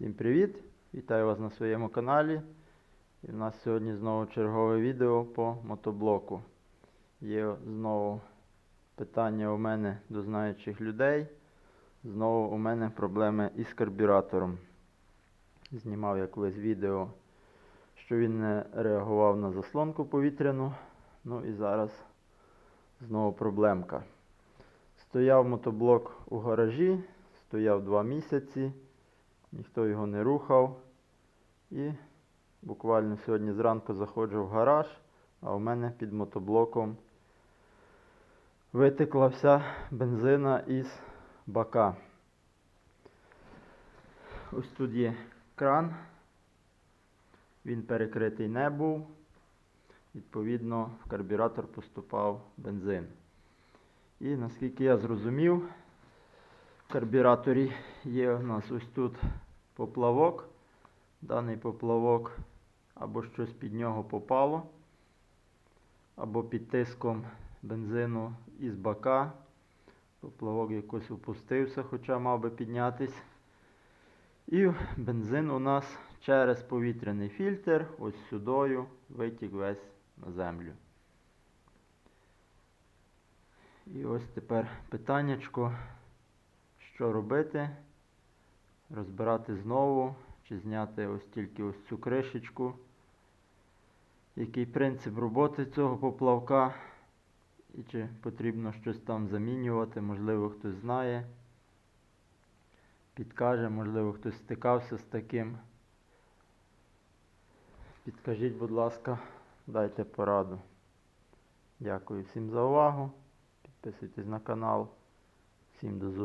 Всім привіт! Вітаю вас на своєму каналі. І в нас сьогодні знову чергове відео по мотоблоку. Є знову питання у мене до знаючих людей. Знову у мене проблеми із карбюратором. Знімав я колись відео, що він не реагував на заслонку повітряну. Ну і зараз знову проблемка. Стояв мотоблок у гаражі, стояв два місяці, ніхто його не рухав. І буквально сьогодні зранку заходжу в гараж, а у мене під мотоблоком витекла вся бензина із бака. Ось тут є кран, він перекритий не був. Відповідно, в карбюратор поступав бензин. І наскільки я зрозумів, в карбюраторі є у нас ось тут поплавок. Даний поплавок або щось під нього попало, або під тиском бензину із бака. Поплавок якось опустився, хоча мав би піднятись. І бензин у нас через повітряний фільтр ось сюдою витік весь на землю. І ось тепер питаннячко, що робити? Розбирати знову, чи зняти ось тільки ось цю кришечку. Який принцип роботи цього поплавка? І чи потрібно щось там замінювати, можливо, хтось знає. Підкаже, можливо, хтось стикався з таким. Підкажіть, будь ласка, дайте пораду. Дякую всім за увагу. Підписуйтесь на канал. Всім до зустрічі.